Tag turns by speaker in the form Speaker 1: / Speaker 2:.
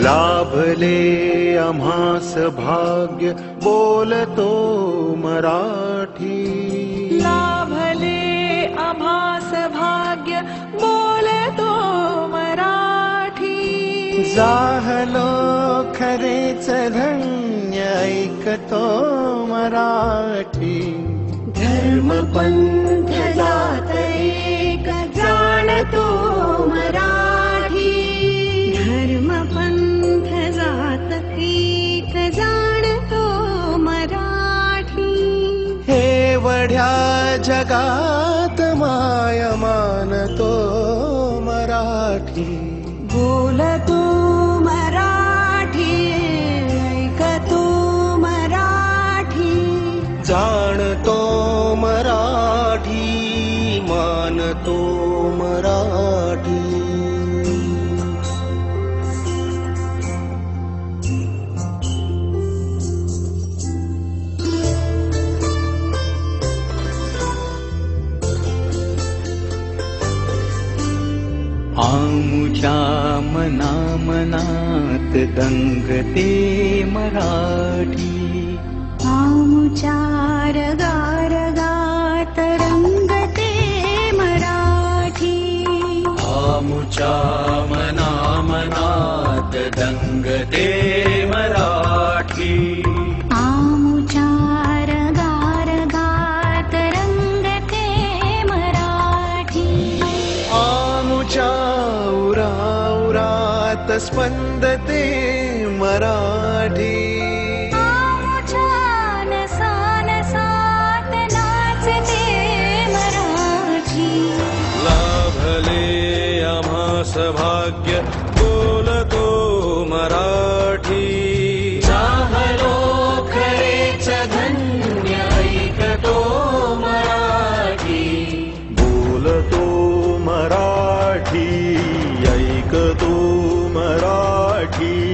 Speaker 1: लाभले आम्हास भाग्य बोलतो मराठी।
Speaker 2: लाभले आभास भाग्य बोलतो मराठी।
Speaker 1: जाहलो खरेच धन्य ऐकतो मराठी।
Speaker 2: धर्मपंथ
Speaker 1: जगात माय मानतो मराठी.
Speaker 2: बोलतो मराठी ऐकतो मराठी.
Speaker 1: जाणतो मराठी मानतो मराठी आमुच्या मना मनात दंगते मराठी
Speaker 2: आमुचार गारगात रंगते मराठी
Speaker 1: आमुच्या मना मनात दंगते स्पन्दते
Speaker 2: मराठी। लाभले बोलतो मराठी।
Speaker 1: गोलतो मराठीखे च ऐकतो मराठी। बोलतो मराठी ऐकतो मराठी